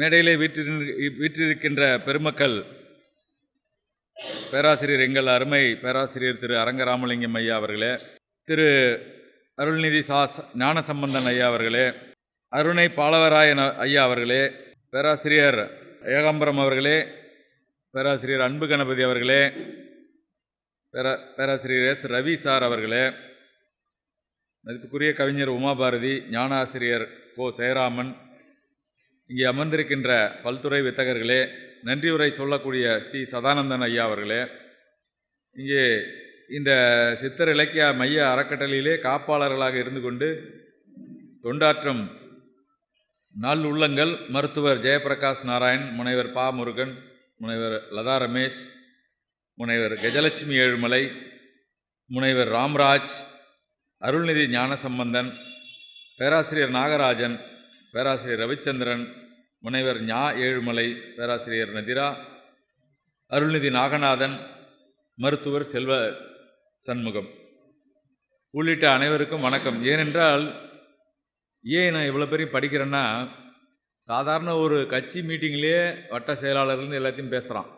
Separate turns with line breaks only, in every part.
மேடையிலே வீற்றிரு வீற்றிருக்கின்ற பெருமக்கள் பேராசிரியர் எங்கள் அருமை பேராசிரியர் திரு அரங்கராமலிங்கம் ஐயா அவர்களே திரு அருள்நிதி சாஸ் ஞானசம்பந்தன் ஐயா அவர்களே அருணை பாலவராயன் ஐயா அவர்களே பேராசிரியர் ஏகாம்பரம் அவர்களே பேராசிரியர் அன்பு கணபதி அவர்களே பேரா பேராசிரியர் எஸ் ரவி சார் அவர்களே மதிப்புக்குரிய கவிஞர் உமாபாரதி ஞான ஆசிரியர் கோ. சேராமன் இங்கே அமர்ந்திருக்கின்ற பல்துறை வித்தகர்களே நன்றியுரை சொல்லக்கூடிய சி. சதானந்தன் ஐயா அவர்களே. இங்கே இந்த சித்தர் இலக்கிய மைய அறக்கட்டளையிலே காப்பாளர்களாக இருந்து கொண்டு தொண்டாற்றும் நாள் உள்ளங்கள் மருத்துவர் ஜெயபிரகாஷ் நாராயண் முனைவர் பா. முருகன் முனைவர் லதா ரமேஷ் முனைவர் கஜலட்சுமி ஏழுமலை முனைவர் ராம்ராஜ் அருள்நிதி ஞானசம்பந்தன் பேராசிரியர் நாகராஜன் பேராசிரியர் ரவிச்சந்திரன் முனைவர் ஞா ஏழுமலை பேராசிரியர் நதிரா அருள்நிதி நாகநாதன் மருத்துவர் செல்வ சண்முகம். உள்ளிட்ட அனைவருக்கும் வணக்கம். ஏனென்றால் ஏன் நான் இவ்வளோ பேரையும் படிக்கிறேன்னா சாதாரண ஒரு கட்சி மீட்டிங்லேயே வட்ட செயலாளர்லேருந்து எல்லாத்தையும் பேசுகிறான்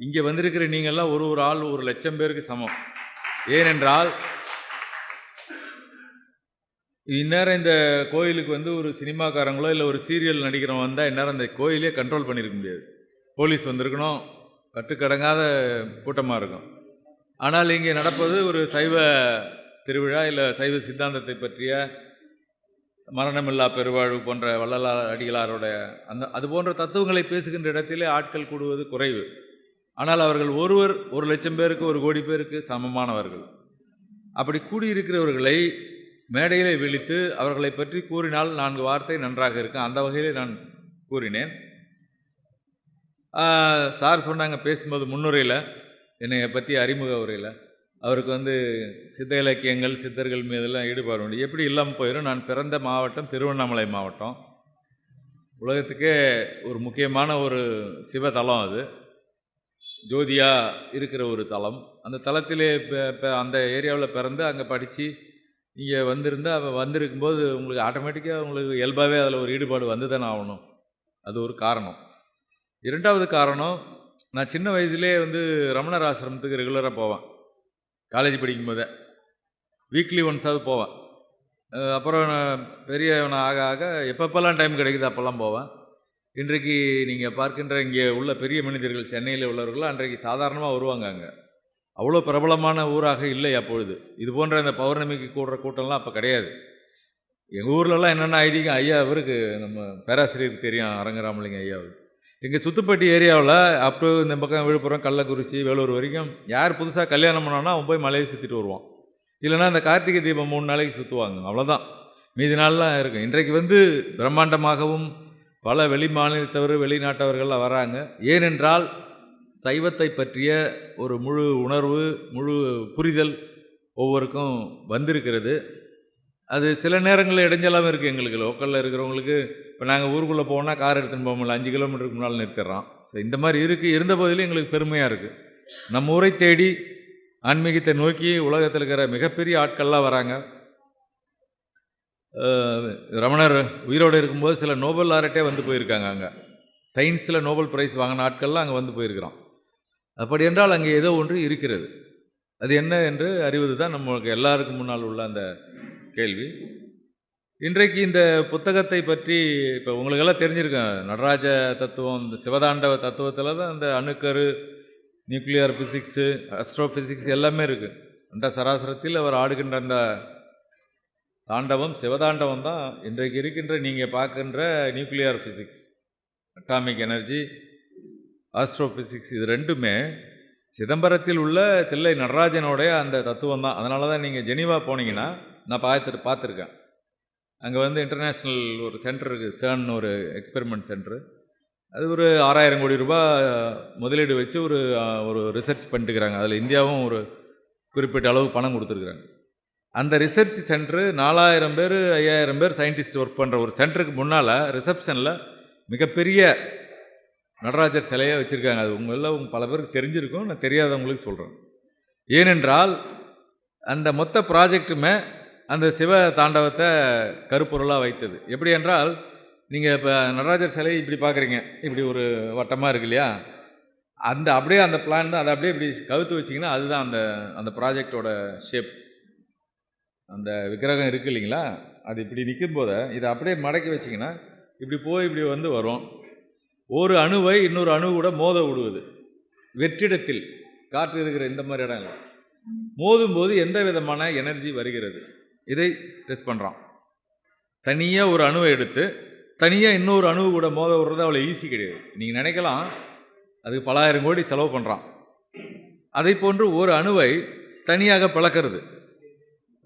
இங்கே வந்திருக்கிற நீங்கள்லாம் ஒரு ஒரு ஆள் ஒரு லட்சம் பேருக்கு சமம். ஏனென்றால் இந்நேரம் இந்த கோயிலுக்கு வந்து ஒரு சினிமாக்காரங்களோ இல்லை ஒரு சீரியல் நடிக்கிறவன் வந்தால் இந்நேரம் இந்த கோயிலே கண்ட்ரோல் பண்ணியிருக்க முடியாது. போலீஸ் வந்திருக்கணும் கட்டுக்கடங்காத கூட்டமாக இருக்கும். ஆனால் இங்கே நடப்பது ஒரு சைவ திருவிழா இல்லை சைவ சித்தாந்தத்தை பற்றிய மரணமில்லா பெருவாழ்வு போன்ற வள்ளலார் அடிகளாரோட அந்த அது போன்ற தத்துவங்களை பேசுகின்ற இடத்திலே ஆட்கள் கூடுவது குறைவு. ஆனால் அவர்கள் ஒருவர் ஒரு லட்சம் பேருக்கு ஒரு கோடி பேருக்கு சமமானவர்கள். அப்படி கூடியிருக்கிறவர்களை மேடையிலே விழித்து அவர்களை பற்றி கூறினால் நான்கு வார்த்தை நன்றாக இருக்கும் அந்த வகையிலே நான் கூறினேன். சார் சொன்னாங்க பேசும்போது முன்னுரையில் என்னை பற்றி அறிமுக உரையில். அவருக்கு வந்து சித்த இலக்கியங்கள் சித்தர்கள் மீதெல்லாம் ஈடுபாடு உண்டு. எப்படி இல்லாமல் போயிடும் நான் பிறந்த மாவட்டம் திருவண்ணாமலை மாவட்டம். உலகத்துக்கே ஒரு முக்கியமான ஒரு சிவதலம் அது. ஜோதியாக இருக்கிற ஒரு தலம். அந்த தலத்திலே இப்போ அந்த ஏரியாவில் பிறந்து அங்கே படித்து இங்கே வந்திருந்தால் அவன் வந்திருக்கும்போது உங்களுக்கு ஆட்டோமேட்டிக்காக உங்களுக்கு இயல்பாகவே அதில் ஒரு ஈடுபாடு வந்து தானே ஆகணும். அது ஒரு காரணம். இரண்டாவது காரணம் நான் சின்ன வயசுலேயே வந்து ரமணர் ஆசிரமத்துக்கு ரெகுலராக போவேன். காலேஜ் படிக்கும்போதே. வீக்லி ஒன்ஸாவது போவேன். அப்புறம் நான் பெரியவன் ஆக ஆக எப்பப்பெல்லாம் டைம் கிடைக்குது அப்போல்லாம் போவேன். இன்றைக்கு நீங்கள் பார்க்கின்ற இங்கே உள்ள பெரிய மனிதர்கள் சென்னையில் உள்ளவர்கள் அன்றைக்கு சாதாரணமாக வருவாங்க அங்கே. அவ்வளோ பிரபலமான ஊராக இல்லை அப்பொழுது. இது போன்ற இந்த பௌர்ணமிக்கு கூடுற கூட்டம்லாம் அப்போ கிடையாது. எங்கள் ஊர்லலாம் என்னென்ன ஐதீகம் ஐயா இவருக்கு நம்ம பேராசிரியருக்கு தெரியும் அரங்கராமலிங்க ஐயாவுக்கு எங்கள் சுத்துப்பட்டி ஏரியாவில் அப்போ இந்த பக்கம் விழுப்புரம் கள்ளக்குறிச்சி வேலூர் வரைக்கும் யார் புதுசாக கல்யாணம் பண்ணானா அவன் போய் மலையை சுற்றிட்டு வருவான். இல்லைன்னா இந்த கார்த்திகை தீபம் மூணு நாளைக்கு சுற்றுவாங்க அவ்வளோதான் மீதி நாள்லாம் இருக்கும். இன்றைக்கு வந்து பிரம்மாண்டமாகவும் பல வெளி மாநிலத்தவர் வெளிநாட்டவர்கள்லாம் வராங்க. ஏனென்றால் சைவத்தை பற்றிய ஒரு முழு உணர்வு முழு புரிதல் ஒவ்வொருக்கும் வந்திருக்கிறது. அது சில நேரங்களில் இடைஞ்சலாகவும் இருக்குது எங்களுக்கு. லோக்கலில் இருக்கிறவங்களுக்கு இப்போ நாங்கள் ஊருக்குள்ளே போனால் கார் எடுத்துன்னு போக முடியல. அஞ்சு கிலோமீட்டருக்கு முன்னால் நிற்கிறோம். ஸோ இந்த மாதிரி இருக்குது இருந்த போதிலும் எங்களுக்கு பெருமையாக இருக்குது நம்ம ஊரை தேடி ஆன்மீகத்தை நோக்கி உலகத்தில் இருக்கிற மிகப்பெரிய ஆட்கள்லாம் வராங்க. ரமணர் உயிரோடு இருக்கும்போது சில நோபல் லாரட்டே வந்து போயிருக்காங்க அங்கே. சயின்ஸில் நோபல் பிரைஸ் வாங்கின ஆட்கள்லாம் அங்கே வந்து போயிருக்கிறோம். அப்படி என்றால் அங்கே ஏதோ ஒன்று இருக்கிறது. அது என்ன என்று அறிவது தான் நம்மளுக்கு எல்லாருக்கும் முன்னால் உள்ள அந்த கேள்வி. இன்றைக்கு இந்த புத்தகத்தை பற்றி இப்போ உங்களுக்கெல்லாம் தெரிஞ்சிருக்கேன் நடராஜ தத்துவம் இந்த சிவதாண்டவ தத்துவத்தில் தான் இந்த அணுக்கரு நியூக்ளியர் ஃபிசிக்ஸு அஸ்ட்ரோ ஃபிசிக்ஸ் எல்லாமே இருக்குது அந்த சராசரத்தில் அவர் ஆடுகின்ற அந்த தாண்டவம் சிவதாண்டவம் தான் இன்றைக்கு இருக்கின்ற நீங்கள் பார்க்கின்ற nuclear physics atomic energy astrophysics இது ரெண்டுமே சிதம்பரத்தில் உள்ள தில்லை நடராஜனுடைய அந்த தத்துவம் தான். அதனால தான் நீங்கள் ஜெனீவா போனீங்கன்னா நான் பார்த்துட்டு பார்த்துருக்கேன். அங்கே வந்து இன்டர்நேஷ்னல் ஒரு சென்டர் இருக்குது சேர்ன் ஒரு எக்ஸ்பெரிமெண்ட் சென்டர் அது ஒரு ஆறாயிரம் கோடி ரூபாய் முதலீடு வச்சு ஒரு ஒரு ரிசர்ச் பண்ணிட்டுக்கிறாங்க அதில் இந்தியாவும் ஒரு குறிப்பிட்ட அளவு பணம் கொடுத்துருக்குறாங்க. அந்த ரிசர்ச் சென்டரு நாலாயிரம் பேர் ஐயாயிரம் பேர் சயின்டிஸ்ட் ஒர்க் பண்ணுற ஒரு சென்டருக்கு முன்னால் ரிசப்ஷனில் மிகப்பெரிய நடராஜர் சிலையை வச்சுருக்காங்க. அது உங்களெல்லாம் உங்கள் பல பேருக்கு தெரிஞ்சிருக்கும். நான் தெரியாதவங்களுக்கு சொல்கிறேன் ஏனென்றால் அந்த மொத்த ப்ராஜெக்ட்டுமே அந்த சிவ தாண்டவத்தை கருப்பொருளாக வைத்தது. எப்படி என்றால் நீங்கள் இப்போ நடராஜர் சிலை இப்படி பார்க்குறீங்க. இப்படி ஒரு வட்டமாக இருக்கு இல்லையா? அந்த அப்படியே அந்த பிளான் தான். அதை அப்படியே இப்படி கவுத்து வச்சிங்கன்னா அதுதான் அந்த அந்த ப்ராஜெக்டோட ஷேப் அந்த விக்கிரகம் இருக்கு இல்லைங்களா? அது இப்படி நிற்கும் போது இதை அப்படியே மடக்கி வச்சிங்கன்னா இப்படி போய் இப்படி வந்து வரும். ஒரு அணுவை இன்னொரு அணு கூட மோத விடுவது. வெற்றிடத்தில் காற்று இருக்கிற இந்த மாதிரி இடம் மோதும்போது மோதும் போது எந்த விதமான எனர்ஜி வருகிறது? இதை டெஸ்ட் பண்ணுறான் தனியாக ஒரு அணுவை எடுத்து தனியாக இன்னொரு அணுவு கூட மோத விடுறது அவ்வளோ ஈஸி கிடையாது. நீங்கள் நினைக்கலாம் அதுக்கு பலாயிரம் கோடி செலவு பண்ணுறான் அதை போன்று ஒரு அணுவை தனியாக பிளக்கிறது.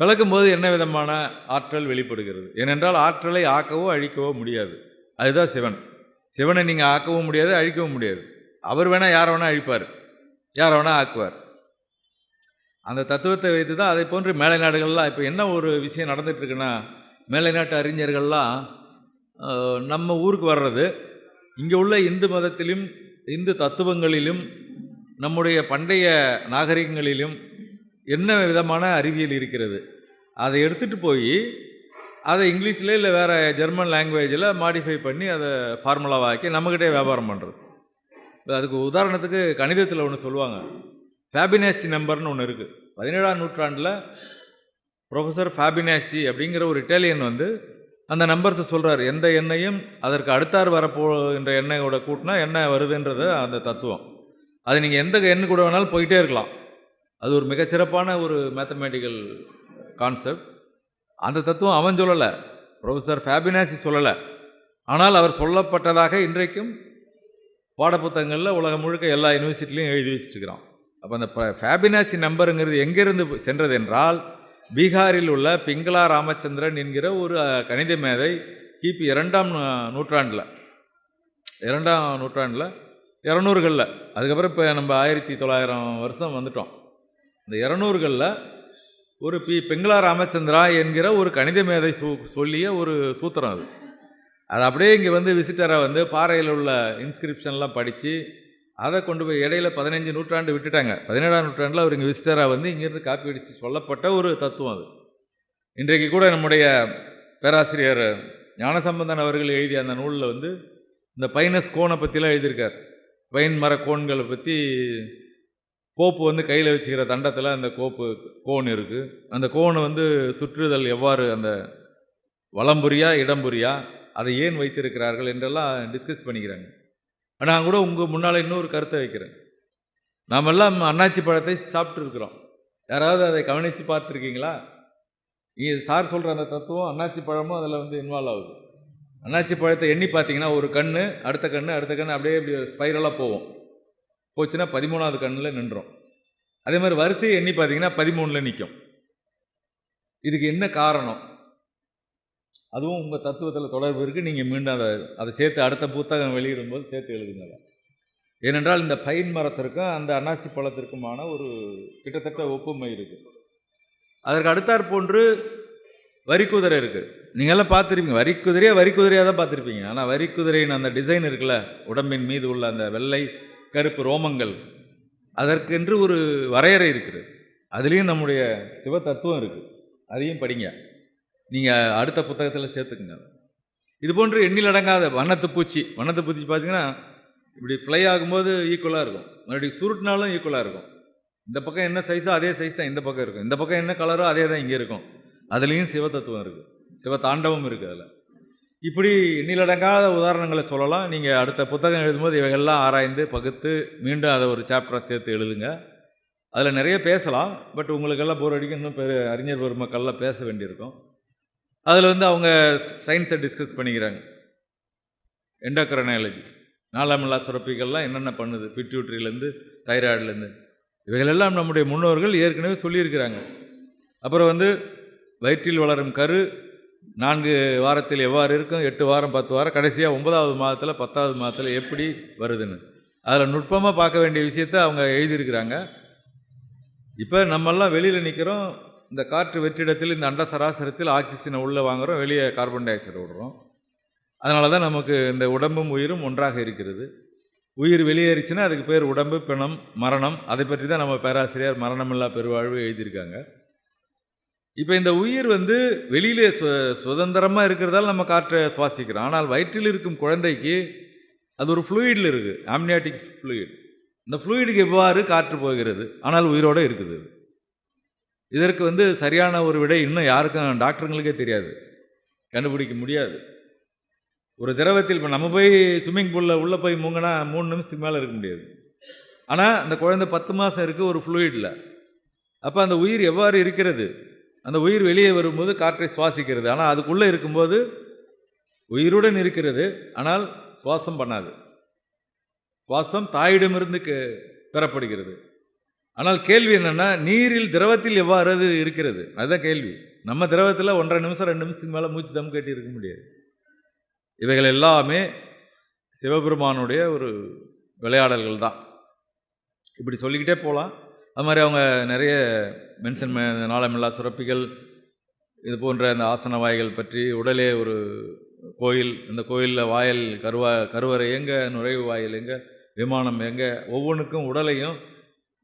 பிளக்கும் போது என்ன விதமான ஆற்றல் வெளிப்படுகிறது? ஏனென்றால் ஆற்றலை ஆக்கவோ அழிக்கவோ முடியாது. அதுதான் சிவன். சிவனை நீங்கள் ஆக்கவும் முடியாது அழிக்கவும் முடியாது. அவர் வேணால் யாரை வேணால் அழிப்பார். யாரை வேணால் ஆக்குவார். அந்த தத்துவத்தை வைத்து தான் அதை போன்று மேலை நாடுகள்லாம் இப்போ என்ன ஒரு விஷயம் நடந்துகிட்ருக்குன்னா மேலை நாட்டு அறிஞர்கள்லாம் நம்ம ஊருக்கு வர்றது இங்கே உள்ள இந்து மதத்திலும் இந்து தத்துவங்களிலும் நம்முடைய பண்டைய நாகரிகங்களிலும் என்ன விதமான அறிவியல் இருக்கிறது? அதை எடுத்துகிட்டு போய் அதை இங்கிலீஷில் இல்லை வேறு ஜெர்மன் லாங்குவேஜில் மாடிஃபை பண்ணி அதை ஃபார்முலாவாக்கி நம்மக்கிட்டே வியாபாரம் பண்ணுறது அதுக்கு உதாரணத்துக்கு கணிதத்தில் ஒன்று சொல்லுவாங்க. ஃபேபினாசி நம்பர்னு ஒன்று இருக்குது பதினேழாம் நூற்றாண்டில் ப்ரொஃபஸர் ஃபேபினாசி அப்படிங்கிற ஒரு இட்டாலியன் வந்து அந்த நம்பர்ஸை சொல்கிறார் எந்த எண்ணையும் அதற்கு அடுத்தார் வரப்போகின்ற எண்ணெயோட கூட்டினா என்ன வருதுன்றது அந்த தத்துவம். அது நீங்கள் எந்த எண்ணு கூட வேணாலும் போயிட்டே இருக்கலாம். அது ஒரு மிகச்சிறப்பான ஒரு மேத்தமேட்டிக்கல் கான்செப்ட் அந்த தத்துவம் அவன் சொல்லலை. ப்ரொஃபஸர் ஃபேபினாசி சொல்லலை. ஆனால் அவர் சொல்லப்பட்டதாக இன்றைக்கும் பாடப்புத்தகங்களில் உலகம் முழுக்க எல்லா யூனிவர்சிட்டிலையும் எழுதி வச்சுட்டுருக்கிறான் அப்போ அந்த ஃபேபினாசி நம்பருங்கிறது எங்கேருந்து சென்றது என்றால் பீகாரில் உள்ள பிங்களா ராமச்சந்திரன் என்கிற ஒரு கணித மேதை கிபி இரண்டாம் நூற்றாண்டில் இரண்டாம் நூற்றாண்டில் இரநூறுகளில் அதுக்கப்புறம் இப்போ நம்ம ஆயிரத்தி தொள்ளாயிரம் வருஷம் வந்துட்டோம். இந்த இரநூறுகளில் ஒரு பி பெங்களா ராமச்சந்திரா என்கிற ஒரு கணித மேதை சூ சொல்லிய ஒரு சூத்திரம் அது. அது அப்படியே இங்கே வந்து விசிட்டராக வந்து பாறையில் உள்ள இன்ஸ்கிரிப்ஷன்லாம் படித்து அதை கொண்டு போய் இடையில பதினஞ்சு நூற்றாண்டு விட்டுட்டாங்க. பதினேழாம் நூற்றாண்டில் அவர் இங்கே விசிட்டராக வந்து இங்கேருந்து காப்பி அடித்து சொல்லப்பட்ட ஒரு தத்துவம் அது. இன்றைக்கு கூட நம்முடைய பேராசிரியர் ஞானசம்பந்தன் அவர்கள் எழுதிய அந்த நூலில் வந்து இந்த பைனஸ் கோனை பற்றிலாம் எழுதியிருக்கார். பைன் மர கோன்களை பற்றி கோப்பு வந்து கையில் வச்சுக்கிற தண்டத்தில் அந்த கோப்பு கோன் இருக்குது அந்த கோனை வந்து சுற்றுதல் எவ்வாறு அந்த வளம்புரியா இடம்புரியா அதை ஏன் வைத்திருக்கிறார்கள் என்றெல்லாம் டிஸ்கஸ் பண்ணிக்கிறாங்க. நான் கூட உங்கள் முன்னால் இன்னொரு கருத்தை வைக்கிறேன். நாமெல்லாம் அன்னாச்சி பழத்தை சாப்பிட்ருக்குறோம் யாராவது அதை கவனித்து பார்த்துருக்கீங்களா? நீங்கள் சார் சொல்கிற அந்த தத்துவம் அன்னாச்சி பழமும் அதில் வந்து இன்வால்வ் ஆகுது. அன்னாச்சி பழத்தை எண்ணி பார்த்தீங்கன்னா ஒரு கண் அடுத்த கண் அடுத்த கண் அப்படியே இப்படி ஸ்பைரலாக போகும். போச்சுன்னா பதிமூணாவது கண்ணில் நின்றோம். அதே மாதிரி வரிசையை எண்ணி பார்த்தீங்கன்னா பதிமூணில் நிற்கும் இதுக்கு என்ன காரணம்? அதுவும் உங்கள் தத்துவத்தில் தொடர்பு இருக்குது நீங்கள் மீண்டும் அதை அதை சேர்த்து அடுத்த புத்தகம் வெளியிடும்போது சேர்த்து எழுதுங்க. ஏனென்றால் இந்த பைன் மரத்திற்கும் அந்த அன்னாசி பழத்திற்குமான ஒரு கிட்டத்தட்ட ஒப்புமை இருக்குது அதற்கு அடுத்தாற் போன்று வரிக்குதிரை இருக்குது நீங்கள்லாம் பார்த்துருப்பீங்க. வரிக்குதிரையே வரிக்குதிரையாக தான் பார்த்துருப்பீங்க. ஆனால் வரிக்குதிரையின் அந்த டிசைன் இருக்குல்ல உடம்பின் மீது உள்ள அந்த வெள்ளை கருப்பு ரோமங்கள். அதற்கென்று ஒரு வரையறை இருக்குது. அதுலேயும் நம்முடைய சிவ தத்துவம் இருக்குது அதையும் படிங்க. நீங்கள் அடுத்த புத்தகத்தில் சேர்த்துக்குங்க. இது போன்று எண்ணில் அடங்காத வண்ணத்து பூச்சி. வண்ணத்து பூச்சி பார்த்தீங்கன்னா இப்படி ஃப்ளை ஆகும்போது ஈக்குவலாக இருக்கும். மறுபடியும் சுருட்டினாலும் ஈக்குவலாக இருக்கும். இந்த பக்கம் என்ன சைஸோ அதே சைஸ் தான் இந்த பக்கம் இருக்கும். இந்த பக்கம் என்ன கலரோ அதே தான் இங்கே இருக்கும். அதுலேயும் சிவ தத்துவம் இருக்குது சிவ தாண்டவம் இருக்குது அதில். இப்படி எண்ணிலடங்காத உதாரணங்களை சொல்லலாம். நீங்கள் அடுத்த புத்தகம் எழுதும்போது இவைகள்லாம் ஆராய்ந்து பகுத்து மீண்டும் அதை ஒரு சாப்டராக சேர்த்து எழுதுங்க. அதில் நிறைய பேசலாம். பட் உங்களுக்கெல்லாம் போர் அடிக்க இன்னும் பெரு அறிஞர் பெருமக்கள்லாம் பேச வேண்டியிருக்கும். அதில் வந்து அவங்க சயின்ஸை டிஸ்கஸ் பண்ணிக்கிறாங்க. எண்டோக்ரனாலஜி நாலாமில்லா சுரப்பிகள்லாம் என்னென்ன பண்ணுது? பிட்யூட்ரியிலேருந்து தைராய்டுலேருந்து இவைகளெல்லாம் நம்முடைய முன்னோர்கள் ஏற்கனவே சொல்லியிருக்கிறாங்க. அப்புறம் வந்து வயிற்றில் வளரும் கரு நான்கு வாரத்தில் எவ்வாறு இருக்கும்? எட்டு வாரம் பத்து வாரம் கடைசியாக ஒன்பதாவது மாதத்தில் பத்தாவது மாதத்தில் எப்படி வருதுன்னு. அதில் நுட்பமாக பார்க்க வேண்டிய விஷயத்தை அவங்க எழுதியிருக்கிறாங்க. இப்போ நம்மெல்லாம் வெளியில் நிற்கிறோம் இந்த காற்று வெற்றிடத்தில் இந்த அண்ட சராசரத்தில் ஆக்சிஜனை உள்ளே வாங்குறோம். வெளியே கார்பன் டை ஆக்சைடு விடுறோம். அதனால தான் நமக்கு இந்த உடம்பும் உயிரும் ஒன்றாக இருக்கிறது. உயிர் வெளியேறிச்சுன்னா அதுக்கு பேர் உடம்பு பிணம் மரணம். அதை பற்றி தான் நம்ம பேராசிரியர் மரணமில்லா பெருவாழ்வு எழுதியிருக்காங்க. இப்போ இந்த உயிர் வந்து வெளியிலே சு சுதந்திரமாக இருக்கிறதால நம்ம காற்றை சுவாசிக்கிறோம். ஆனால் வயிற்றில் இருக்கும் குழந்தைக்கு அது ஒரு ஃப்ளூயிடில் இருக்குது ஆம்னியாட்டிக் ஃப்ளூயிட் இந்த ஃப்ளூயிடுக்கு எவ்வாறு காற்று போகிறது? ஆனால் உயிரோடு இருக்குது. இதற்கு வந்து சரியான ஒரு விடை இன்னும் யாருக்கும் டாக்டருங்களுக்கே தெரியாது. கண்டுபிடிக்க முடியாது. ஒரு திரவத்தில் இப்போ நம்ம போய் ஸ்விம்மிங் பூலில் உள்ளே போய் மூங்கினா மூணு நிமிஷத்துக்கு மேலே இருக்க முடியாது. ஆனால் அந்த குழந்தை பத்து மாதம் இருக்குது ஒரு ஃப்ளூயிடில் அப்போ அந்த உயிர் எவ்வாறு இருக்கிறது? அந்த உயிர் வெளியே வரும்போது காற்றை சுவாசிக்கிறது. ஆனால் அதுக்குள்ளே இருக்கும்போது உயிருடன் இருக்கிறது. ஆனால் சுவாசம் பண்ணாது. சுவாசம் தாயிடமிருந்து பெறப்படுகிறது. ஆனால் கேள்வி என்னென்னா நீரில் திரவத்தில் எவ்வாறு அது இருக்கிறது? அதுதான் கேள்வி. நம்ம திரவத்தில் ஒன்றரை நிமிஷம் ரெண்டு நிமிஷத்துக்கு மேலே மூச்சு தம் கட்டி இருக்க முடியாது. இவைகள் எல்லாமே சிவபெருமானுடைய ஒரு விளையாடல்கள் தான் இப்படி சொல்லிக்கிட்டே போகலாம் அது மாதிரி அவங்க நிறைய மென்ஷன் நாளமில்லா சுரப்பிகள் இது போன்ற அந்த ஆசன வாய்கள் பற்றி உடலே ஒரு கோயில் இந்த கோயிலில் வாயில் கருவா கருவறை எங்கே நுழைவு வாயில் எங்கே விமானம் எங்கே ஒவ்வொன்றுக்கும் உடலையும்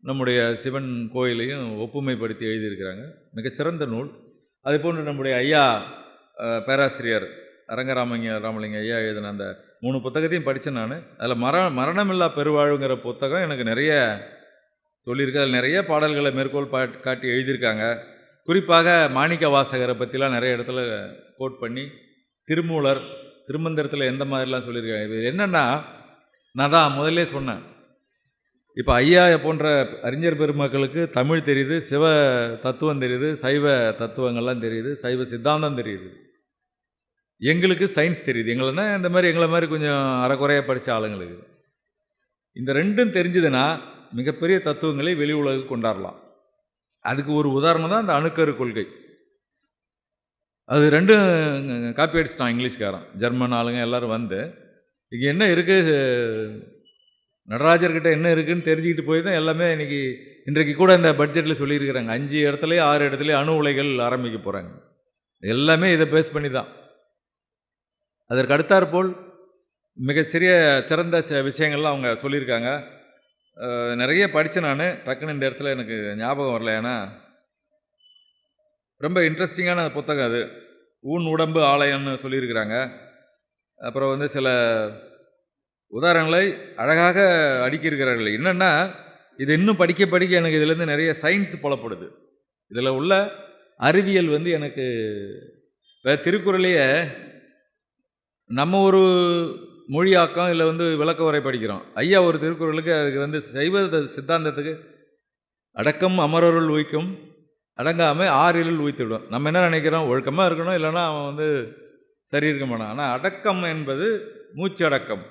நம்முடைய சிவன் கோயிலையும் ஒப்புமைப்படுத்தி எழுதியிருக்கிறாங்க. மிகச்சிறந்த நூல். அதே போன்று நம்முடைய ஐயா பேராசிரியர் அரங்கராமங்க ராமலிங்க ஐயா எழுதின அந்த மூணு புத்தகத்தையும் படித்தேன் நான். அதில் மர மரணமில்லா பெருவாழ்வுங்கிற புத்தகம் எனக்கு நிறைய சொல்லியிருக்கு அதில் நிறைய பாடல்களை மேற்கோள் பா காட்டி எழுதியிருக்காங்க. குறிப்பாக மாணிக்க வாசகரை பற்றிலாம் நிறைய இடத்துல கோட் பண்ணி திருமூலர் திருமந்திரத்தில் எந்த மாதிரிலாம் சொல்லியிருக்காங்க. இது என்னென்னா நான் தான் முதல்லே சொன்னேன். இப்போ ஐயா போன்ற அறிஞர் பெருமக்களுக்கு தமிழ் தெரியுது சிவ தத்துவம் தெரியுது சைவ தத்துவங்கள்லாம் தெரியுது சைவ சித்தாந்தம் தெரியுது. எங்களுக்கு சயின்ஸ் தெரியுது. எங்களைன்னா இந்த மாதிரி எங்களை மாதிரி கொஞ்சம் அறக்குறையாக படித்த ஆளுங்களுக்கு. இந்த ரெண்டும் தெரிஞ்சதுன்னா மிகப்பெரிய தத்துவங்களை வெளி உலகில் கொண்டாடலாம். அதுக்கு ஒரு உதாரணம் தான் அந்த அணுக்கரு கொள்கை. அது ரெண்டும் காப்பி அடிச்சிட்டான் இங்கிலீஷ்காரன். ஜெர்மன் ஆளுங்க எல்லாரும் வந்து இங்கே என்ன இருக்குது நடராஜர்கிட்ட என்ன இருக்குதுன்னு தெரிஞ்சுக்கிட்டு போய் தான் எல்லாமே இன்றைக்கி இன்றைக்கு கூட இந்த பட்ஜெட்டில் சொல்லியிருக்கிறாங்க. அஞ்சு இடத்துலையும் ஆறு இடத்துலையும் அணு உலைகள் ஆரம்பிக்க போகிறாங்க எல்லாமே இதை பேஸ் பண்ணி தான். அதற்கு அடுத்தாற்போல் மிகச்சிறிய சிறந்த ச- விஷயங்கள்லாம் அவங்க சொல்லியிருக்காங்க. நிறைய படித்தேன் நான் டக்குன்னு இந்த இடத்துல எனக்கு ஞாபகம் வரல. ஏன்னா ரொம்ப இன்ட்ரெஸ்டிங்கான புத்தகம் அது. ஊன் உடம்பு ஆலயம்னு சொல்லியிருக்கிறாங்க. அப்புறம் வந்து சில உதாரணங்களை அழகாக அடிக்கியிருக்கிறார்கள். என்னென்னா இது இன்னும் படிக்க படிக்க எனக்கு இதுலேருந்து நிறைய சயின்ஸ் புலப்படுது. இதில் உள்ள அறிவியல் வந்து எனக்கு இப்போ திருக்குறளையே நம்ம ஒரு மொழியாக்கம் இல்லை வந்து விளக்க உரை படிக்கிறோம். ஐயா ஒரு திருக்குறளுக்கு அதுக்கு வந்து சைவ சித்தாந்தத்துக்கு அடக்கம் அமரருள் உய்க்கும் அடங்காமல் ஆறிருள் உய்த்துவிடும் நம்ம என்ன நினைக்கிறோம்? ஒழுக்கமாக இருக்கணும் இல்லைன்னா அவன் வந்து சரி இருக்க மாட்டான். ஆனால் அடக்கம் என்பது மூச்சு அடக்கம்.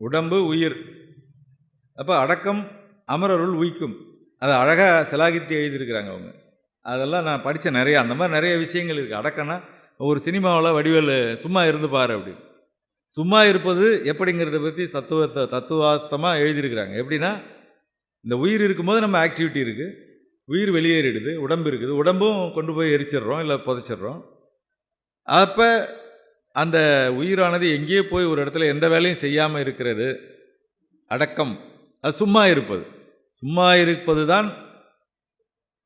உடம்பு உயிர். அப்போ அடக்கம் அமரருள் உய்க்கும். அதை அழகாக சிலாகித்து எழுதியிருக்கிறாங்க அவங்க. அதெல்லாம் நான் படித்த நிறையா. அந்த மாதிரி நிறைய விஷயங்கள் இருக்குது அடக்கம்னா ஒரு சினிமாவில் வடிவேல் சும்மா இருந்து பாரு அப்படி சும்மா இருப்பது எப்படிங்கிறத பற்றி தத்துவத்தை தத்துவார்த்தமாக எழுதியிருக்கிறாங்க. எப்படின்னா இந்த உயிர் இருக்கும்போது நம்ம ஆக்டிவிட்டி இருக்குது உயிர் வெளியேறிடுது உடம்பு இருக்குது. உடம்பும் கொண்டு போய் எரிச்சிடுறோம் இல்லை புதைச்சிடுறோம். அப்போ அந்த உயிரானது எங்கேயோ போய் ஒரு இடத்துல எந்த வேலையும் செய்யாமல் இருக்கிறது. அடக்கம். அது சும்மா இருப்பது. சும்மா இருப்பது தான்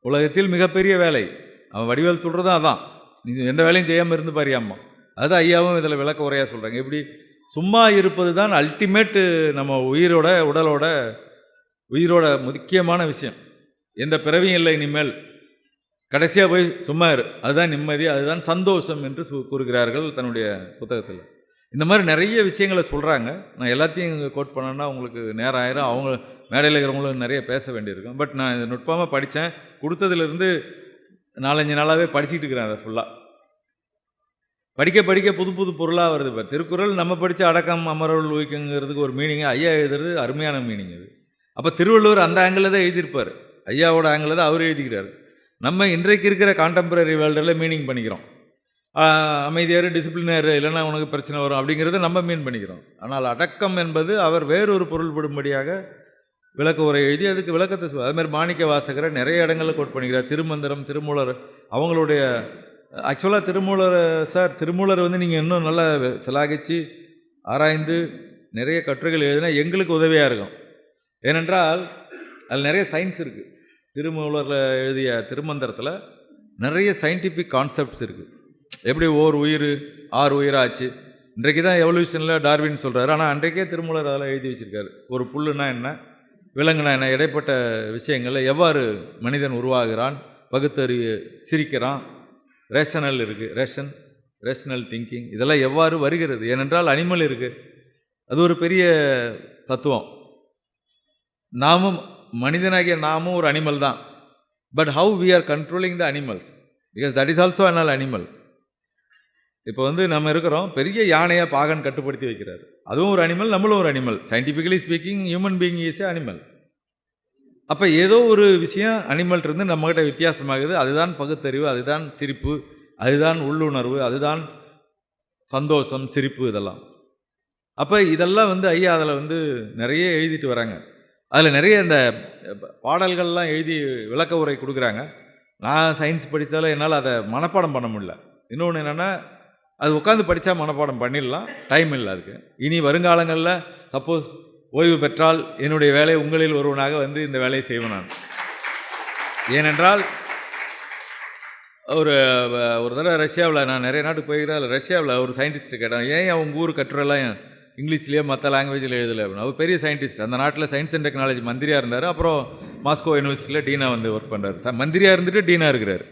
உலகத்தில் மிகப்பெரிய வேலை. அவன் வடிவேல் சொல்கிறதும் அதான். நீ எந்த வேலையும் செய்யாமல் இருந்து பாரியாம்மா அது ஐயாவும் இதில் விளக்க உரையாக சொல்கிறாங்க எப்படி? சும்மா இருப்பது தான் அல்டிமேட்டு நம்ம உயிரோட உடலோட உயிரோட முக்கியமான விஷயம். எந்த பிறவியும் இல்லை இனிமேல். கடைசியாக போய் சும்மா இரு. அதுதான் நிம்மதி அதுதான் சந்தோஷம் என்று கூறுகிறார்கள் தன்னுடைய புத்தகத்தில். இந்த மாதிரி நிறைய விஷயங்களை சொல்கிறாங்க நான் எல்லாத்தையும் இங்கே கோட் பண்ணேன்னா உங்களுக்கு நேரம் ஆயிரும். அவங்க மேடையில் இருக்கிறவங்களும் நிறைய பேச வேண்டியிருக்கும். பட் நான் இதை நுட்பமாக படித்தேன் கொடுத்ததுலேருந்து நாலஞ்சு நாளாகவே படிச்சுட்டு இருக்கிறேன் அதை ஃபுல்லாக படிக்க படிக்க புது புது பொருளாக வருது இப்போ. திருக்குறள் நம்ம படித்த அடக்கம் அமரருள் ஊய்க்குங்கிறதுக்கு ஒரு மீனிங்காக ஐயா எழுதுறது அருமையான மீனிங் அது. அப்போ திருவள்ளுவர் அந்த ஆங்கிளில் தான் எழுதியிருப்பார். ஐயாவோட ஆங்கிளில் தான் அவர் எழுதிக்கிறார். நம்ம இன்றைக்கு இருக்கிற கான்டெம்பரரி வேர்ல்டில் மீனிங் பண்ணிக்கிறோம். அமைதியார் டிசிப்ளினர் இல்லைன்னா உனக்கு பிரச்சனை வரும் அப்படிங்கிறத நம்ம மீன் பண்ணிக்கிறோம். ஆனால் அடக்கம் என்பது அவர் வேறொரு பொருள்படும்படியாக விளக்க உரை எழுதி அதுக்கு விளக்கத்தை அதுமாதிரி மாணிக்க வாசகரை நிறைய இடங்களில் கோட் பண்ணிக்கிறார். திருமந்திரம் திருமூலர் அவங்களுடைய ஆக்சுவலாக திருமூலர் சார் திருமூலர் வந்து நீங்கள் இன்னும் நல்லா சிலாகிச்சு ஆராய்ந்து நிறைய கட்டுரைகள் எழுதினா எங்களுக்கு உதவியாக இருக்கும். ஏனென்றால் அதில் நிறைய சயின்ஸ் இருக்குது திருமூலரில் எழுதிய திருமந்திரத்தில் நிறைய சயின்டிஃபிக் கான்செப்ட்ஸ் இருக்குது எப்படி ஓர் உயிர் ஆறு உயிராச்சு இன்றைக்கு தான் எவல்யூஷனில் டார்வின் சொல்கிறாரு ஆனால் அன்றைக்கே திருமூலர் அதெல்லாம் எழுதி வச்சுருக்காரு. ஒரு புல்லுனா என்ன விலங்குனா என்ன இடைப்பட்ட விஷயங்களில் எவ்வாறு மனிதன் உருவாகிறான் பகுத்தறிவு சிரிக்கிறான் ரேஷனல் இருக்குது ரேஷன் ரேஷனல் திங்கிங் இதெல்லாம் எவ்வாறு வருகிறது? ஏனென்றால் அனிமல் இருக்குது அது ஒரு பெரிய தத்துவம். நாமும் மனிதனாகிய நாமும் ஒரு அனிமல் தான். But how we are controlling the animals because that is also an animal இப்போ வந்து நம்ம இருக்கிறோம் பெரிய யானையை பாகன் கட்டுப்படுத்தி வைக்கிறார். அதுவும் ஒரு அனிமல் நம்மளும் ஒரு animal scientifically speaking human being is a animal அப்போ ஏதோ ஒரு விஷயம் அனிமல்ட்ட நம்மக்கிட்ட நம்மகிட்ட வித்தியாசமாகுது. அதுதான் பகுத்தறிவு அதுதான் சிரிப்பு அதுதான் உள்ளுணர்வு அதுதான் சந்தோஷம் சிரிப்பு இதெல்லாம். அப்போ இதெல்லாம் வந்து ஐயா அதில் வந்து நிறைய எழுதிட்டு வராங்க. அதில் நிறைய இந்த பாடல்கள்லாம் எழுதி விளக்க உரை கொடுக்குறாங்க. நான் சயின்ஸ் படித்தாலும் என்னால் அதை மனப்பாடம் பண்ண முடியல. இன்னொன்று என்னென்னா அது உட்காந்து படித்தா மனப்பாடம் பண்ணிடலாம். டைம் இல்லை அதுக்கு. இனி வருங்காலங்களில் சப்போஸ் ஓய்வு பெற்றால் என்னுடைய வேலை உங்களில் ஒருவனாக வந்து இந்த வேலையை செய்வேன் நான். ஏனென்றால் ஒரு ஒரு தடவை ரஷ்யாவில் நான் நிறைய நாட்டுக்கு போயிருக்கேன் அதில் ரஷ்யாவில் ஒரு சயின்டிஸ்ட்டு கேட்டேன் ஏன் அவங்க ஊர் கட்டுரைலாம் இங்கிலீஷ்லேயே மற்ற லாங்குவேஜில் எழுதலை அப்படின்னு. அவர் பெரிய சயின்டிஸ்ட் அந்த நாட்டில் சயின்ஸ் அண்ட் டெக்னாலஜி மந்திரியாக இருந்தார். அப்புறம் மாஸ்கோ யூனிவர்சிட்டியில் டீனா வந்து ஒர்க் பண்ணுறாரு ச மந்திரியாக இருந்துட்டு டீனாக இருக்கிறார்.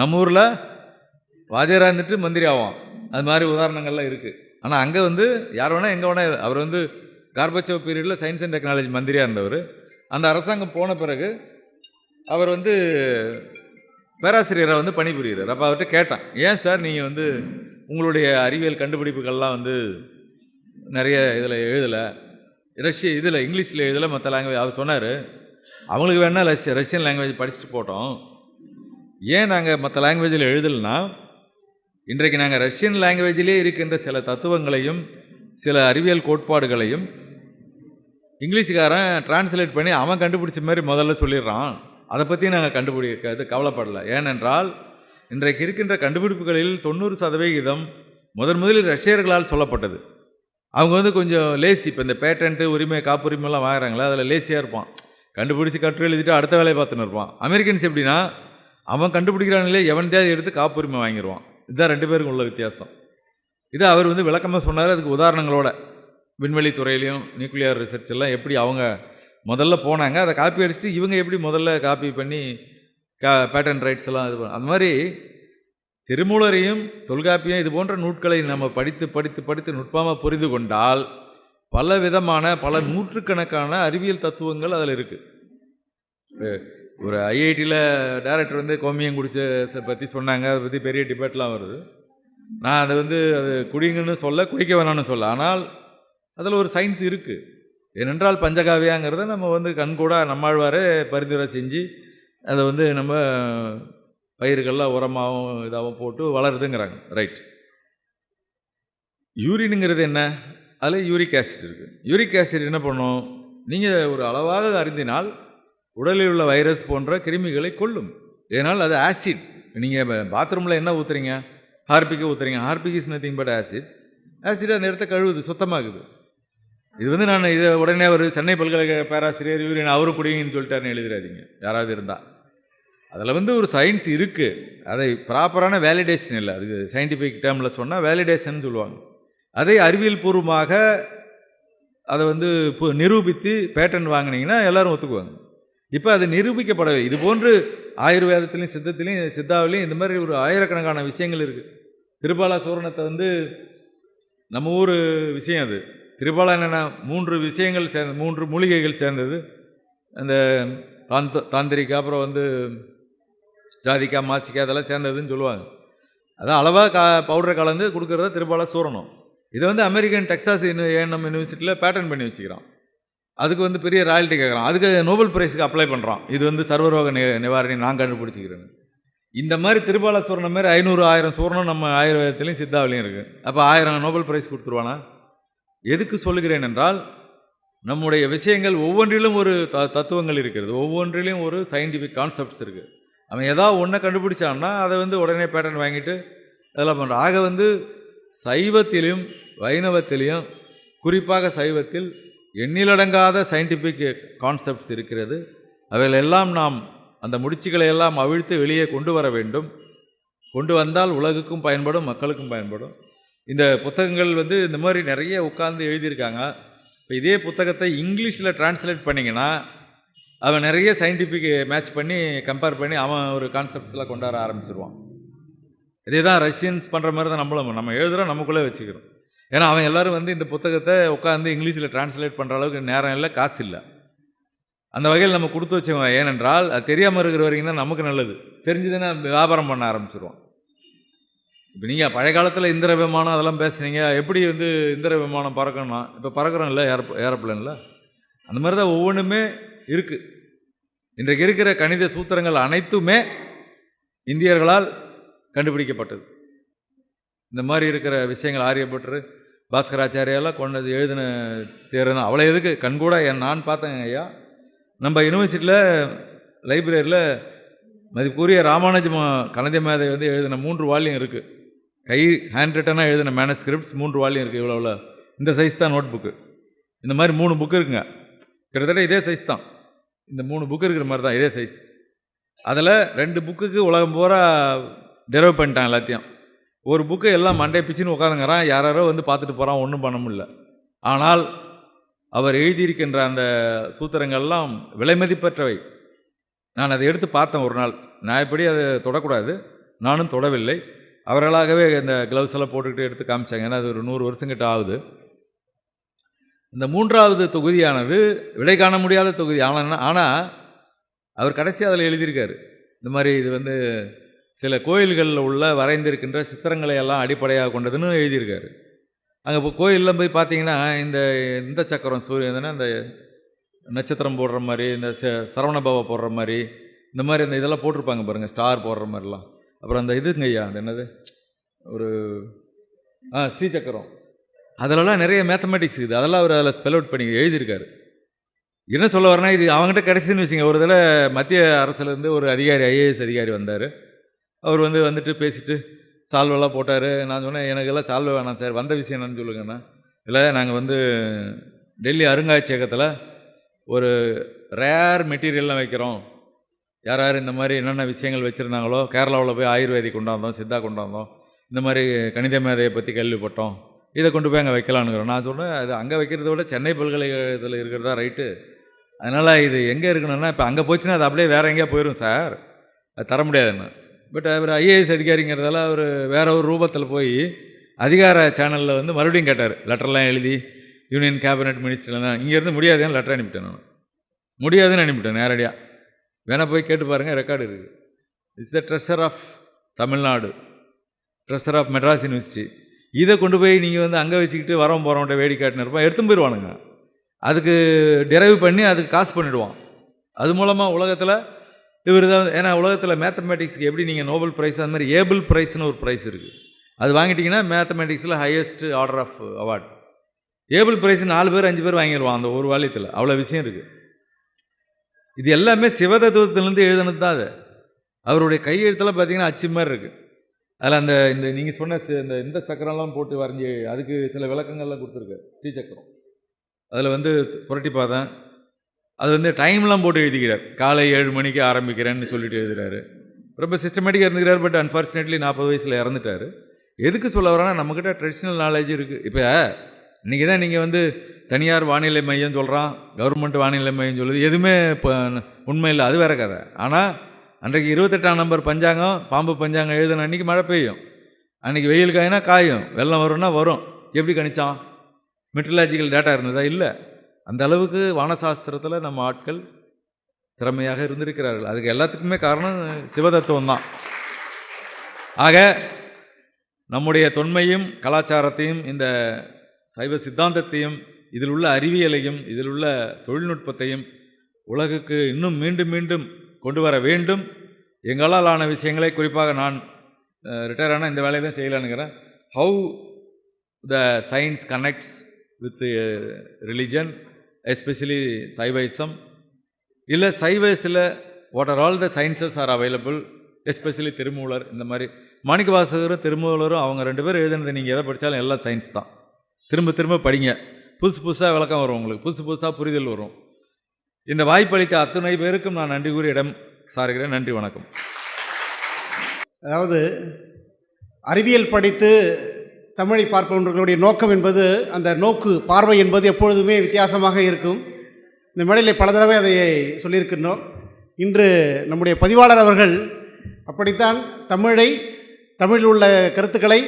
நம்ம ஊரில் வாத்தியாராக இருந்துட்டு மந்திரி ஆவான். அது மாதிரி உதாரணங்கள்லாம் இருக்குது ஆனால் அங்கே வந்து யார் வேணால் எங்கே வேணால் அவர் வந்து கார்பச்சவ் பீரியடில் சயின்ஸ் அண்ட் டெக்னாலஜி மந்திரியாக இருந்தவர். அந்த அரசாங்கம் போன பிறகு அவர் வந்து பேராசிரியரை வந்து பணிபுரிகிறார். அப்போ அவர்கிட்ட கேட்டான் ஏன் சார் நீங்கள் வந்து உங்களுடைய அறிவியல் கண்டுபிடிப்புகள்லாம் வந்து நிறைய இதில் எழுதலை ரஷ்ய இதில் இங்கிலீஷில் எழுதலை மற்ற லாங்குவேஜ் அவர் சொன்னார் அவங்களுக்கு வேணால் ரஷ்ய ரஷ்யன் லாங்குவேஜ் படிச்சுட்டு போட்டோம். ஏன் நாங்கள் மற்ற லாங்குவேஜில் எழுதலைன்னா இன்றைக்கு நாங்கள் ரஷ்யன் லாங்குவேஜிலே இருக்கின்ற சில தத்துவங்களையும் சில அறிவியல் கோட்பாடுகளையும் இங்கிலீஷுக்காரன் டிரான்ஸ்லேட் பண்ணி அவன் கண்டுபிடிச்ச மாதிரி முதல்ல சொல்லிடுறான். அதை பற்றி நாங்கள் கண்டுபிடிக்கிறது கவலைப்படலை. ஏனென்றால் இன்றைக்கு இருக்கின்ற கண்டுபிடிப்புகளில் தொண்ணூறு சதவிகிதம் முதன் முதலில் ரஷ்யர்களால் சொல்லப்பட்டது. அவங்க வந்து கொஞ்சம் லேசி இப்போ இந்த பேட்டன்ட்டு உரிமை காப்புரிமைலாம் வாங்குறாங்களே அதில் லேசியாக இருப்பான். கண்டுபிடிச்சி கற்று எழுதிட்டு அடுத்த வேலையை பார்த்துன்னு இருப்பான். அமெரிக்கன்ஸ் எப்படின்னா அவன் கண்டுபிடிக்கிறாங்களே எவன்தையாவது எடுத்து காப்புரிமை வாங்கிடுவான் இதுதான் ரெண்டு பேருக்கும் உள்ள வித்தியாசம். இது அவர் வந்து விளக்கமாக சொன்னார். அதுக்கு உதாரணங்களோட. விண்வெளி துறையிலையும் நியூக்ளியர் ரிசர்ச் எல்லாம் எப்படி அவங்க முதல்ல போனாங்க அதை காப்பி அடிச்சுட்டு இவங்க எப்படி முதல்ல காப்பி பண்ணி கா பேட்டன் ரைட்ஸ் எல்லாம் இது பண்ண- அந்த மாதிரி திருமூலரையும் தொல்காப்பியம் இது போன்ற நூட்களை நம்ம படித்து படித்து படித்து நுட்பமாக புரிந்து கொண்டால் பல விதமான பல நூற்றுக்கணக்கான அறிவியல் தத்துவங்கள் அதில் இருக்குது ஒரு ஐஐடியில் டேரக்டர் வந்து கோமியம் குடிச்ச பற்றி சொன்னாங்க அதை பற்றி பெரிய டிபேட்லாம் வருது. நான் அதை வந்து அது குடிங்கன்னு சொல்ல குடிக்க வேணாம்னு சொல்ல ஆனால் அதில் ஒரு சயின்ஸ் இருக்குது ஏனென்றால் பஞ்சகாவியாங்கிறத நம்ம வந்து கண்கூட நம்மாழ்வாரே பரிந்துரை செஞ்சு அதை வந்து நம்ம பயிர்கள்லாம் உரமாகவும் இதாகவும் போட்டு வளருதுங்கிறாங்க. ரைட் யூரினுங்கிறது என்ன? அதில் யூரிக் ஆசிட் இருக்குது யூரிக் ஆசிட் என்ன பண்ணும்? நீங்கள் ஒரு அளவாக அறிந்தினால் உடலில் உள்ள வைரஸ் போன்ற கிருமிகளை கொல்லும். ஏனால் அது ஆசிட் நீங்கள் பாத்ரூமில் என்ன ஊற்றுறீங்க Harpic ஊற்றுறீங்க Harpic is nothing but acid acid அந்த இடத்த கழுவுது சுத்தமாகுது இது வந்து நான் இதை உடனே ஒரு சென்னை பல்கலைக்கழக பேராசிரியர் இவர் அவரு குடிங்கன்னு சொல்லிட்டாருன்னு எழுதிடாதீங்க. யாராவது இருந்தால் அதில் வந்து ஒரு சயின்ஸ் இருக்குது அதை ப்ராப்பரான வேலிடேஷன் இல்லை. அதுக்கு சயின்டிஃபிக் டேர்மில் சொன்னால் வேலிடேஷன் சொல்லுவாங்க. அதை அறிவியல் பூர்வமாக அதை வந்து பு- நிரூபித்து பேட்டன் வாங்கினீங்கன்னா எல்லோரும் ஒத்துக்குவாங்க. இப்போ அது நிரூபிக்கப்படவே இது போன்று ஆயுர்வேதத்துலேயும் சித்தத்துலேயும் சித்தாவிலையும் இந்த மாதிரி ஒரு ஆயிரக்கணக்கான விஷயங்கள் இருக்குது திருபாலா சூரணத்தை வந்து நம்ம ஊர் விஷயம் அது. திருபாலா என்னென்னா மூன்று விஷயங்கள் சேர்ந்த மூன்று மூலிகைகள் சேர்ந்தது. அந்த தாந்த தாந்திரிக்கா அப்புறம் வந்து ஜாதிக்கா மாசிக்கா அதெல்லாம் சேர்ந்ததுன்னு சொல்லுவாங்க. அதான் அளவாக கா பவுடரை கலந்து கொடுக்குறத திருபால சூரணம். இதை வந்து அமெரிக்கன் டெக்சாஸ் ஏஎன்எம் யூனிவர்சிட்டியில் பேட்டர்ன் பண்ணி வச்சுக்கிறான். அதுக்கு வந்து பெரிய ராயல்ட்டி கேட்குறான் அதுக்கு நோபல் பிரைஸுக்கு அப்ளை பண்ணுறான் இது வந்து சர்வரோக நி நிவாரணி நான் கண்டுபிடிச்சிக்கிறேன் இந்த மாதிரி திருபால சூரணம் மாதிரி ஐநூறு ஆயிரம் சூரணம் நம்ம ஆயுர்வேதத்துலேயும் சித்தாவிலையும் இருக்குது அப்போ ஆயிரம் நோபல் பிரைஸ் கொடுத்துருவானா? எதுக்கு சொல்லுகிறேன் என்றால் நம்முடைய விஷயங்கள் ஒவ்வொன்றிலும் ஒரு த தத்துவங்கள் இருக்கிறது. ஒவ்வொன்றிலும் ஒரு சயின்டிஃபிக் கான்செப்ட்ஸ் இருக்குது அவன் ஏதாவது ஒன்றை கண்டுபிடிச்சான்னா அதை வந்து உடனே பேட்டர்ன் வாங்கிட்டு அதெல்லாம் பண்ணுறான் ஆக வந்து சைவத்திலும் வைணவத்திலையும் குறிப்பாக சைவத்தில் எண்ணிலடங்காத சயின்டிஃபிக் கான்செப்ட்ஸ் இருக்கிறது. அவைகளெல்லாம் நாம் அந்த முடிச்சுகளை எல்லாம் அவிழ்த்து வெளியே கொண்டு வர வேண்டும். கொண்டு வந்தால் உலகுக்கும் பயன்படும் மக்களுக்கும் பயன்படும். இந்த புத்தகங்கள் வந்து இந்த மாதிரி நிறைய உட்கார்ந்து எழுதியிருக்காங்க. இப்போ இதே புத்தகத்தை இங்கிலீஷில் டிரான்ஸ்லேட் பண்ணிங்கன்னா அவன் நிறைய சயின்டிஃபிக் மேட்ச் பண்ணி கம்பேர் பண்ணி அவன் ஒரு கான்செப்ட்ஸ்லாம் கொண்டாட ஆரம்பிச்சிருவான். இதே தான் ரஷ்யன்ஸ் பண்ணுற மாதிரி தான் நம்மளும் நம்ம எழுதுகிறோம் நமக்குள்ளே வச்சுக்கிறோம். ஏன்னா அவன் எல்லோரும் வந்து இந்த புத்தகத்தை உட்காந்து இங்கிலீஷில் டிரான்ஸ்லேட் பண்ணுற அளவுக்கு நேரம் இல்லை காசு இல்லை. அந்த வகையில் நம்ம கொடுத்து வச்சவங்க ஏனென்றால் அது தெரியாமல் இருக்கிற வரைக்கும் தான் நமக்கு நல்லது. தெரிஞ்சதுன்னா வியாபாரம் பண்ண ஆரம்பிச்சிருவோம் இப்போ நீங்கள் பழைய காலத்தில் இந்திர விமானம் அதெல்லாம் பேசுனீங்க. எப்படி வந்து இந்திர விமானம் பறக்கணும்னா இப்போ பறக்கிறோம் இல்லை ஏர் ஏரோப்ளேனில்? அந்த மாதிரி தான் ஒவ்வொன்றுமே இருக்குது இன்றைக்கு இருக்கிற கணித சூத்திரங்கள் அனைத்துமே இந்தியர்களால் கண்டுபிடிக்கப்பட்டது. இந்த மாதிரி இருக்கிற விஷயங்கள் ஆரியப்பட்டு பாஸ்கராச்சாரியாலாம் கொண்டது எழுதின தேர்தல் அவ்வளோ எதுக்கு? கண்கூட என் நான் பார்த்தேங்க ஐயா. நம்ம யூனிவர்சிட்டியில் லைப்ரரியில் மதிப்புரிய ராமானுஜம் கணித மேதை வந்து எழுதின மூன்று வால்யம் இருக்குது கை ஹேண்ட் ரிட்டனாக எழுதின மேனஸ்கிரிப்ட்ஸ் மூன்று வால்யம் இருக்குது இவ்வளோ இந்த சைஸ் தான் நோட் புக்கு இந்த மாதிரி மூணு புக்கு இருக்குங்க. கிட்டத்தட்ட இதே சைஸ் தான். இந்த மூணு புக்கு இருக்கிற மாதிரி தான் இதே சைஸ் அதில் ரெண்டு புக்குக்கு உலகம் பூரா டெரவ் பண்ணிட்டான் எல்லாத்தையும். ஒரு புக்கு எல்லாம் மண்டே பிச்சுன்னு உட்காந்துங்கிறான் யாராரோ வந்து பார்த்துட்டு போகிறான் ஒன்றும் பண்ண முடியல. ஆனால் அவர் எழுதியிருக்கின்ற அந்த சூத்திரங்கள்லாம் விலைமதிப்பற்றவை நான் அதை எடுத்து பார்த்தேன் ஒரு நாள். நான் எப்படி அதை தொடக்கூடாது? நானும் தொடவில்லை. அவர்களாகவே இந்த க்ளவுஸ் எல்லாம் போட்டுக்கிட்டு எடுத்து காமிச்சாங்க. ஏன்னா அது ஒரு நூறு வருஷங்கிட்ட ஆகுது. இந்த மூன்றாவது தொகுதியானது விடை காண முடியாத தொகுதி. ஆனால் ஆனால் அவர் கடைசி அதில் எழுதியிருக்காரு. இந்த மாதிரி இது வந்து சில கோயில்களில் உள்ள வரைந்திருக்கின்ற சித்திரங்களை எல்லாம் அடிப்படையாக கொண்டதுன்னு எழுதியிருக்காரு. அங்கே இப்போ கோயிலில் போய் பார்த்தீங்கன்னா இந்த இந்த சக்கரம் சூரியன் இந்த நட்சத்திரம் போடுற மாதிரி இந்த ச சரவணபவ போடுற மாதிரி இந்த மாதிரி இந்த இதெல்லாம் போட்டிருப்பாங்க பாருங்கள் ஸ்டார் போடுற மாதிரிலாம். அப்புறம் அந்த இதுங்க ஐயா அது என்னது? ஒரு ஆ ஸ்ரீசக்கரம். அதிலலாம் நிறைய மேத்தமெட்டிக்ஸ் இருக்குது. அதெல்லாம் அவர் அதில் ஸ்பெல் அவுட் பண்ணி எழுதியிருக்காரு. என்ன சொல்ல வரனா இது அவங்ககிட்ட கிடைச்சிதுன்னு வச்சுங்க ஒரு தடவை மத்திய அரசுலேருந்து ஒரு அதிகாரி ஐஏஎஸ் அதிகாரி வந்தார். அவர் வந்து வந்துட்டு பேசிட்டு சால்வெல்லாம் போட்டார். நான் சொன்னேன் எனக்கெல்லாம் சால்வை வேணாம் சார். வந்த விஷயம் என்னன்னு சொல்லுங்கண்ணா. இல்லை நாங்கள் வந்து டெல்லி அருங்காட்சியகத்தில் ஒரு ரேர் மெட்டீரியல்லாம் வைக்கிறோம். யார் யார் இந்த மாதிரி என்னென்ன விஷயங்கள் வச்சுருந்தாங்களோ கேரளாவில் போய் ஆயுர்வேதிக் கொண்டாந்தோம் சித்தா கொண்டாந்தோம் இந்த மாதிரி கணித மேதையை பற்றி கேள்விப்பட்டோம். இதை கொண்டு போய் அங்கே வைக்கலான்னுங்கிறோம் நான் சொன்னேன் அது அங்கே வைக்கிறத விட சென்னை பல்கலைக்கழகத்தில் இருக்கிறதா ரைட்டு. அதனால் இது எங்கே இருக்கணும்னா இப்போ அங்கே போச்சுன்னா அது அப்படியே வேறு எங்கேயா போயிடும் சார். அது தர முடியாதுன்னு. பட் அவர் ஐஏஎஸ் அதிகாரிங்கிறதால அவர் வேற ஒரு ரூபத்தில் போய் அதிகார சேனலில் வந்து மறுபடியும் கேட்டார். லெட்டர்லாம் எழுதி யூனியன் கேபினெட் மினிஸ்டர்லாம் இங்கேருந்து முடியாதுன்னு லெட்டர் அனுப்பிட்டேன் நான். முடியாதுன்னு அனுப்பிட்டேன் நேரடியாக வேணால் போய் கேட்டு பாருங்கள் ரெக்கார்டு இருக்குது it's the treasure of Tamil Nadu treasure of Madras university இதை கொண்டு போய் நீங்கள் வந்து அங்கே வச்சுக்கிட்டு வரோம் போகிறவன்ட்ட வேடி காட்டினு எடுத்து போயிடுவானுங்க அதுக்கு டிரைவ் பண்ணி அதுக்கு காசு பண்ணிவிடுவான் அது மூலமாக உலகத்தில் இவர் தான் ஏன்னா உலகத்தில் மேத்தமேட்டிக்ஸ்க்கு எப்படி நீங்கள் நோபல் ப்ரைஸ் அந்த மாதிரி ஏபிள் ப்ரைஸ்னு ஒரு ப்ரைஸ் இருக்குது அது வாங்கிட்டிங்கன்னா மேத்தமேட்டிக்ஸில் highest order of award Abel prize நாலு பேர் அஞ்சு பேர் வாங்கிடுவான் அந்த ஒரு வாலியத்தில். அவ்வளோ விஷயம் இருக்குது இது எல்லாமே சிவதத்துவத்திலேருந்து எழுதுனது தான் அது. அவருடைய கையெழுத்தெல்லாம் பார்த்தீங்கன்னா அச்சு மாதிரி இருக்குது அதில் அந்த இந்த நீங்கள் சொன்ன இந்த இந்த சக்கரம்லாம் போட்டு வரைஞ்சி அதுக்கு சில விளக்கங்கள்லாம் கொடுத்துருக்கு ஸ்ரீசக்கரம். அதில் வந்து புரட்டி பார்த்தேன். அது வந்து டைம்லாம் போட்டு எழுதிக்கிறார். காலை ஏழு மணிக்கு ஆரம்பிக்கிறேன்னு சொல்லிட்டு எழுதுறாரு. ரொம்ப சிஸ்டமேட்டிக்காக இருந்துக்கிறார் பட் அன்ஃபார்ச்சுனேட்லி நாற்பது வயசில் இறந்துட்டார். எதுக்கு சொல்ல வரேன்னா நம்மக்கிட்ட ட்ரெடிஷ்னல் நாலேஜ் இருக்குது இப்போ இன்றைக்கி தான் நீங்கள் வந்து தனியார் வானிலை மையம் சொல்கிறான் கவர்மெண்ட் வானிலை மையம் சொல்லுது. எதுவுமே இப்போ உண்மை இல்லை. அது வேற கதை. ஆனால் அன்றைக்கு இருபத்தெட்டாம் நம்பர் பஞ்சாங்கம் பாம்பு பஞ்சாங்கம் எழுதின அன்றைக்கி மழை பெய்யும். அன்றைக்கி வெயில் காயினா காயும். வெள்ளம் வரும்னா வரும். எப்படி கணிச்சான்? மெட்ரலாஜிக்கல் டேட்டா இருந்ததா? இல்லை. அந்த அளவுக்கு வானசாஸ்திரத்தில் நம்ம ஆட்கள் திறமையாக இருந்திருக்கிறார்கள். அதுக்கு எல்லாத்துக்குமே காரணம் சிவதத்துவம் தான் ஆக நம்முடைய தொன்மையும் கலாச்சாரத்தையும் இந்த சைவ சித்தாந்தத்தையும் இதில் உள்ள அறிவியலையும் இதில் உள்ள தொழில்நுட்பத்தையும் உலகுக்கு இன்னும் மீண்டும் மீண்டும் கொண்டு வர வேண்டும். எங்களால் ஆன விஷயங்களை குறிப்பாக நான் ரிட்டையர் ஆனால் இந்த வேலையை தான் செய்யலானுங்கிறேன் how the science connects with religion especially Saivism இல்லை சைவத்தில் what are all the sciences are available especially Thirumular இந்த மாதிரி. மாணிக்கவாசகரும் திருமூலரும் அவங்க ரெண்டு பேரும் எழுதுனது நீங்கள் எதை படித்தாலும் எல்லாம் சயின்ஸ் தான். திரும்ப திரும்ப படிங்க. புதுசு புதுசாக விளக்கம் வரும் உங்களுக்கு. புதுசு புதுசாக புரிதல் வரும். இந்த வாய்ப்பளித்த அத்தனை பேருக்கும் நான் நன்றி கூறி இடம் சாருகிறேன். நன்றி வணக்கம்.
அதாவது அறிவியல் படித்து தமிழை பார்ப்பவர்களுடைய நோக்கம் என்பது அந்த நோக்கு பார்வை என்பது எப்பொழுதுமே வித்தியாசமாக இருக்கும். இந்த மேடையில் பல தடவை அதை சொல்லியிருக்கின்றோம். இன்று நம்முடைய பதிவாளர் அவர்கள் அப்படித்தான் தமிழை தமிழில் உள்ள கருத்துக்களை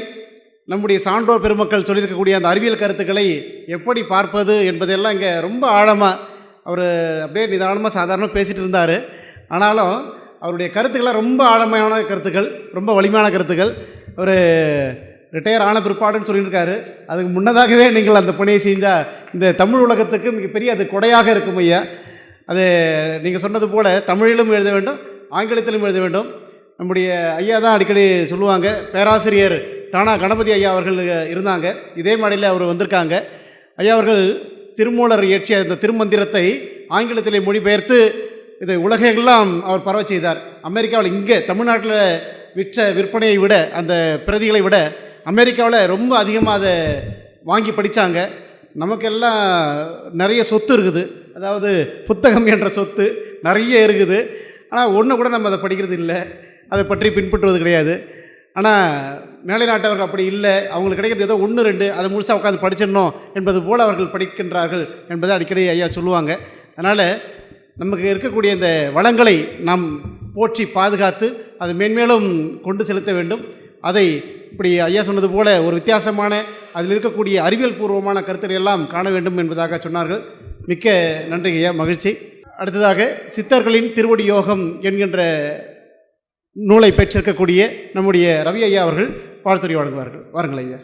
நம்முடைய சான்றோர் பெருமக்கள் சொல்லியிருக்கக்கூடிய அந்த அறிவியல் கருத்துக்களை எப்படி பார்ப்பது என்பதெல்லாம் இங்கே ரொம்ப ஆழமாக அவர் அப்படியே நிதானமாக சாதாரணமாக பேசிகிட்டு இருந்தார். ஆனாலும் அவருடைய கருத்துக்கள்லாம் ரொம்ப ஆழமையான கருத்துக்கள் ரொம்ப வலிமையான கருத்துக்கள். அவர் ரிட்டையர் ஆன பிற்பாடுன்னு சொல்லியிருக்காரு. அதுக்கு முன்னதாகவே நீங்கள் அந்த பணியை செஞ்சால் இந்த தமிழ் உலகத்துக்கு மிகப்பெரிய அது கொடையாக இருக்கும் ஐயா. அது நீங்கள் சொன்னது போல் தமிழிலும் எழுத வேண்டும் ஆங்கிலத்திலும் எழுத வேண்டும். நம்முடைய ஐயா தான் அடிக்கடி சொல்லுவாங்க பேராசிரியர் தானா கணபதி ஐயா அவர்கள் இருந்தாங்க. இதே மாடியில் அவர் வந்திருக்காங்க. ஐயா அவர்கள் திருமூலர் இயற்றிய இந்த திருமந்திரத்தை ஆங்கிலத்திலே மொழிபெயர்த்து இதை உலகெல்லாம் அவர் பரவ செய்தார். அமெரிக்காவில் இங்கே தமிழ்நாட்டில் விற்ற விற்பனையை விட அந்த பிரதிகளை விட அமெரிக்காவில் ரொம்ப அதிகமாக அதை வாங்கி படித்தாங்க நமக்கெல்லாம் நிறைய சொத்து இருக்குது. அதாவது புத்தகம் என்ற சொத்து நிறைய இருக்குது. ஆனால் ஒன்று கூட நம்ம அதை படிக்கிறது இல்லை அதை பற்றி பின்பற்றுவது கிடையாது. ஆனால் மேலை நாட்டவர்கள் அப்படி இல்லை. அவங்களுக்கு கிடைக்கிறது ஏதோ ஒன்று ரெண்டு. அதை முழுசாக உட்காந்து படிச்சிடணும் என்பது போல் அவர்கள் படிக்கின்றார்கள் என்பதை அடிக்கடி ஐயா சொல்லுவாங்க. அதனால் நமக்கு இருக்கக்கூடிய இந்த வளங்களை நாம் போற்றி பாதுகாத்து அதை மேன்மேலும் கொண்டு செலுத்த வேண்டும். அதை இப்படி ஐயா சொன்னது போல ஒரு வித்தியாசமான அதில் இருக்கக்கூடிய அறிவியல் பூர்வமான கருத்துக்களை எல்லாம் காண வேண்டும் என்பதாக சொன்னார்கள். மிக்க நன்றி ஐயா மகிழ்ச்சி. அடுத்ததாக சித்தர்களின் திருவடி யோகம் என்கின்ற நூலை பெற்றிருக்கக்கூடிய நம்முடைய ரவி ஐயா அவர்கள் வாழ்த்துறை வழங்குவார்கள் வாருங்கள் ஐயா.